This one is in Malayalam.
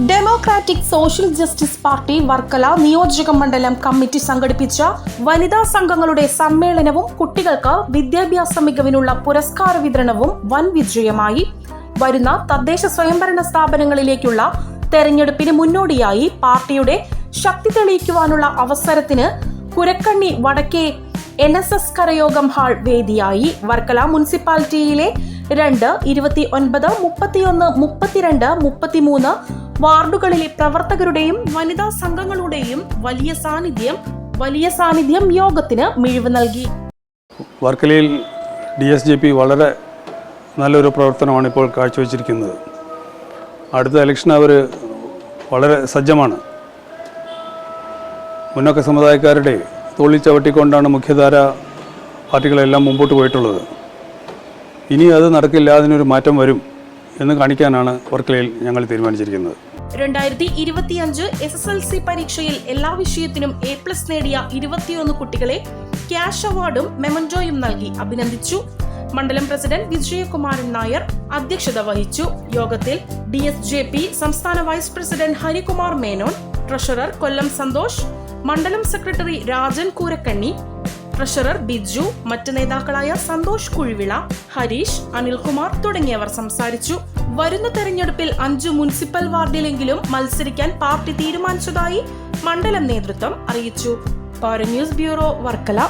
Democratic social justice party Varkala നിയോജക മണ്ഡലം കമ്മിറ്റി സംഘടിപ്പിച്ച വനിതാ സംഘങ്ങളുടെ സമ്മേളനവും കുട്ടികൾക്ക് വിദ്യാഭ്യാസ മികവിനുള്ള പുരസ്കാര വിതരണവും വൻ വിജയമായി. വരുന്ന തദ്ദേശ സ്വയംഭരണ സ്ഥാപനങ്ങളിലേക്കുള്ള തെരഞ്ഞെടുപ്പിന് മുന്നോടിയായി പാർട്ടിയുടെ ശക്തി തെളിയിക്കുവാനുള്ള അവസരത്തിന് കുരക്കണ്ണി വടക്കേ എൻ എസ് എസ് കരയോഗം ഹാൾ വേദിയായി. വർക്കല മുനിസിപ്പാലിറ്റിയിലെ രണ്ട് ഇരുപത്തി ഒൻപത് മുപ്പത്തിയൊന്ന് മുപ്പത്തിരണ്ട് മുപ്പത്തിമൂന്ന് വാർഡുകളിലെ പ്രവർത്തകരുടെയും വനിതാ സംഘങ്ങളുടെയും വലിയ സാന്നിധ്യം വലിയ സാന്നിധ്യം യോഗത്തിന് മിഴിവ് നൽകി. വർക്കലയിൽ ഡി എസ് ജെ പി വളരെ നല്ലൊരു പ്രവർത്തനമാണ് ഇപ്പോൾ കാഴ്ചവെച്ചിരിക്കുന്നത്. അടുത്ത ഇലക്ഷൻ അവർ വളരെ സജ്ജമാണ്. മുന്നോക്ക സമുദായക്കാരുടെ തോളിൽ ചവിട്ടിക്കൊണ്ടാണ് മുഖ്യധാര പാർട്ടികളെല്ലാം മുമ്പോട്ട് പോയിട്ടുള്ളത്. ഇനി അത് നടക്കില്ല അതിനൊരു മാറ്റം വരും എന്ന് കാണിക്കാനാണ് വർക്കലയിൽ ഞങ്ങൾ തീരുമാനിച്ചിരിക്കുന്നത്. രണ്ടായിരത്തി ഇരുപത്തിയഞ്ച് എസ് എസ് എൽ സി പരീക്ഷയിൽ എല്ലാ വിഷയത്തിനും എ പ്ലസ് നേടിയ ഇരുപത്തിയൊന്ന് കുട്ടികളെ ക്യാഷ് അവാർഡും മെമൻജോയും നൽകി അഭിനന്ദിച്ചു. മണ്ഡലം പ്രസിഡന്റ് വിജയകുമാരൻ നായർ അധ്യക്ഷത വഹിച്ചു. യോഗത്തിൽ ഡി എസ് ജെ പി സംസ്ഥാന vice president Harikumar Menon treasurer Kollam Santhosh മണ്ഡലം സെക്രട്ടറി രാജൻ കൂരക്കണ്ണി ട്രഷറർ ബിജു മറ്റ് നേതാക്കളായ സന്തോഷ് കുഴിവിള ഹരീഷ് അനിൽകുമാർ തുടങ്ങിയവർ സംസാരിച്ചു. വരുന്ന തെരഞ്ഞെടുപ്പിൽ അഞ്ചു മുനിസിപ്പൽ വാർഡിലെങ്കിലും മത്സരിക്കാൻ പാർട്ടി തീരുമാനിച്ചതായി മണ്ഡലം നേതൃത്വം അറിയിച്ചു. Paura news bureau Varkala.